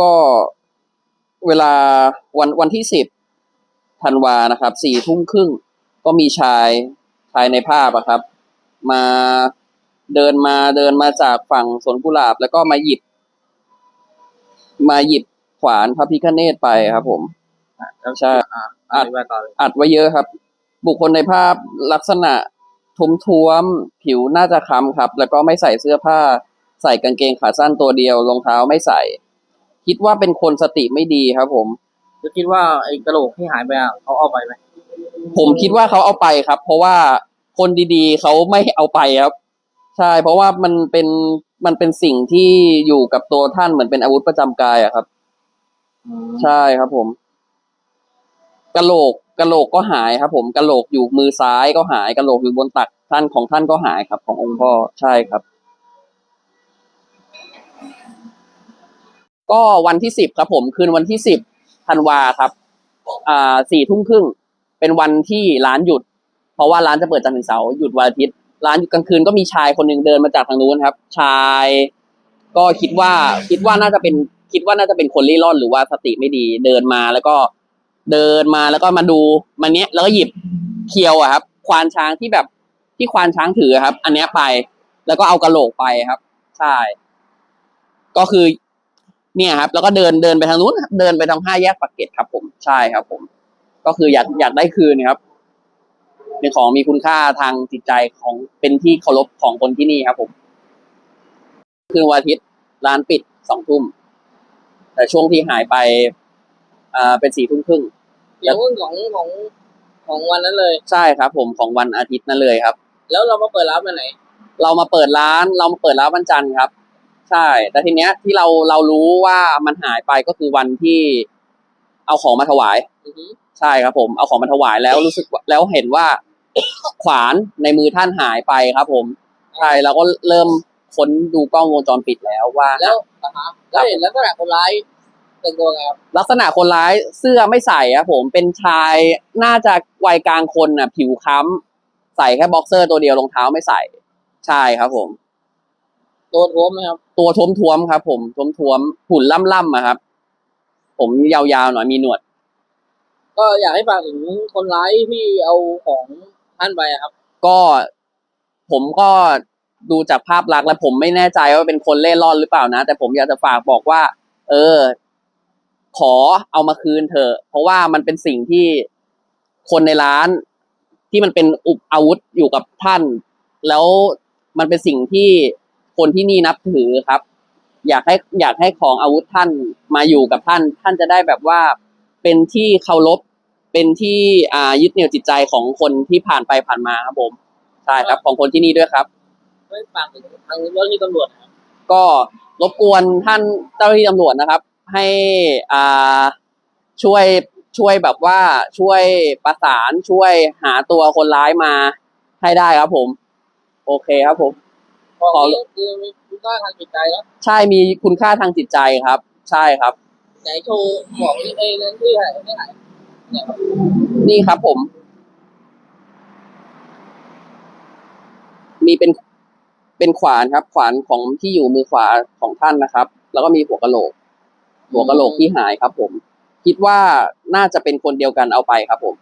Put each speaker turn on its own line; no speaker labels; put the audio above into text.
ก็เวลาวันวันที่สิบธันวานะครับสี่ทุ่มครึ่งก็มีชายชายในภาพอะครับ มาเดินมาเดินมาจากฝั่งสวนกุหลาบ แล้วก็มาหยิบ มาหยิบขวานพระพิฆเนศไปครับผมใช่
อ่าอ่าไปต่อเลย
อัดไว้เยอะครับ บุคคลในภาพลักษณะทุมท้วมๆผิวน่าจะค้ำครับ แล้วก็ไม่ใส่เสื้อผ้า ใส่กางเกงขาสั้นตัวเดียวรองเท้าไม่ใส่ คิดว่าเป็นคนสติไม่ดีครับ ผม
จะคิดว่าไอ้กระโหลกที่หายไปอะเขาเอาไปไหม
ผมคิดว่าเขาเอาไปครับ เพราะว่าคนดีๆเขาไม่เอาไปครับ ใช่ เพราะว่ามันเป็นมันเป็นสิ่งที่อยู่กับตัวท่านเหมือนเป็นอาวุธประจำกายอะครับ ใช่ครับ ผมกะโหลกกะโหลกก็หายครับ ผมกะโหลกอยู่มือซ้ายก็หายกะโหลกอยู่บนตักท่านของท่านก็หายครับ ขององค์พ่อใช่ครับ ก็วันที่สิบครับผมคืนวันที่สิบธันวาครับอ่าสี่ทุ่มครึ่งเป็นวันที่ร้านหยุด เพราะว่าร้านจะเปิดจันทร์ถึงเสาร์หยุดวันอาทิตย์ร้านหยุดกลางคืนก็มีชายคนหนึ่งเดินมาจากทางนู้นครับ ชาย ก็คิดว่าคิดว่าน่าจะเป็นคิดว่าน่าจะเป็นคนเล่ร่อนหรือว่าสติไม่ดี เดินมาแล้วก็เดินมาแล้วก็มาดูมันเนี้ยแล้วก็หยิบเคียวอะครับ ควานช้างที่แบบที่ควานช้างถือครับ อันเนี้ยไป แล้วก็เอากระโหลกไปครับ ใช่ ก็คือ เนี่ยครับ แล้วก็เดินเดินไปทางนู้นครับเดินไปทางห้าแยกปากเกร็ดครับ ผมใช่ครับ ผม ก็คืออยากอยากได้คืนครับเป็นของมีคุณค่าทางจิตใจของเป็นที่เคารพของคนที่นี่ครับ ผมคืนวันอาทิตย์ร้านปิดสองทุ่มแต่ช่วงที่หายไปอ่าเป็นสี่ทุ่มครึ่ง
อย่างรุ่นของของของวันนั้นเลย
ใช่ครับ ผมของวันอาทิตย์นั่นเลยครับ
แล้วเรามาเปิดร้านวันไหน
เรามาเปิดร้าน เรามาเปิดร้านวันจันทร์ครับ ใช่ แต่ทีเนี้ยที่เราเรารู้ว่ามันหายไปก็คือวันที่เอาของมาถวาย
อือฮึ
ใช่ครับ ผมเอาของมาถวายแล้วรู้สึกว่าแล้วเห็นว่า ขวานในมือท่านหายไปครับ ผมใช่เราก็เริ่มค้นดูกล้องวงจรปิดแล้วว่า
แล้วอ่าฮะแล้วเห็นลักษณะคนร้ายเป็นตัวไงครับ
ลักษณะคนร้ายเสื้อไม่ใส่ครับผมเป็นชายน่าจะวัยกลางคนน่ะ ผิวค้ำใส่แค่บ็อกเซอร์ตัวเดียวรองเท้าไม่ใส่ ใช่ครับผม
ตัวท้วมไหมครับ
ตัวท้วมท้วมๆครับ ผมท้วมท้วมๆหุ่นล่ำล่ำๆอะครับ ผมยาวๆหน่อยมีหนวด
ก็อยากให้ฝากถึงคนร้ายที่เอาของท่านไปอะครับ
ก็ผมก็ดูจากภาพลักษณ์แล้วผมไม่แน่ใจว่าเป็นคนเล่ร่อนหรือเปล่านะ แต่ผมอยากจะฝากบอกว่า เออ ขอเอามาคืนเถอะ เพราะว่ามันเป็นสิ่งที่คนในร้านที่มันเป็นอุปอาวุธอยู่กับท่าน แล้วมันเป็นสิ่งที่ คนที่นี่นับถือครับ อยากให้อยากให้ของอาวุธท่านมาอยู่กับท่าน ท่านจะได้แบบว่าเป็นที่เคารพเป็นที่อ่ายึดเหนี่ยวจิตใจของคนที่ผ่านไปผ่านมาครับผมใช่ครับของคนที่นี่ด้วยครับ
ไม่ฝากถึงทางเจ้าหน้าที่ตำรวจนะครับ
ก็รบกวนท่านเจ้าหน้าที่ตำรวจนะครับ ให้อ่าช่วยช่วยแบบว่าช่วยประสานช่วยหาตัวคนร้ายมาให้ได้ครับผม โอเคครับผม
ของนี้คือมีคุณค่าทางจิตใจแล้ว
ใช่มีคุณค่าทางจิตใจครับ ใช่ครับ
ไหนโชว์ของเองนั้นที่ไหนที่ไหนเนี่ยครับ
นี่ครับผม มีเป็นเป็นขวานครับ ขวานของที่อยู่มือขวาของท่านนะครับ แล้วก็มีหัวกะโหลก หัวกะโหลกที่หายครับ ผม คิดว่าน่าจะเป็นคนเดียวกันเอาไปครับ ผม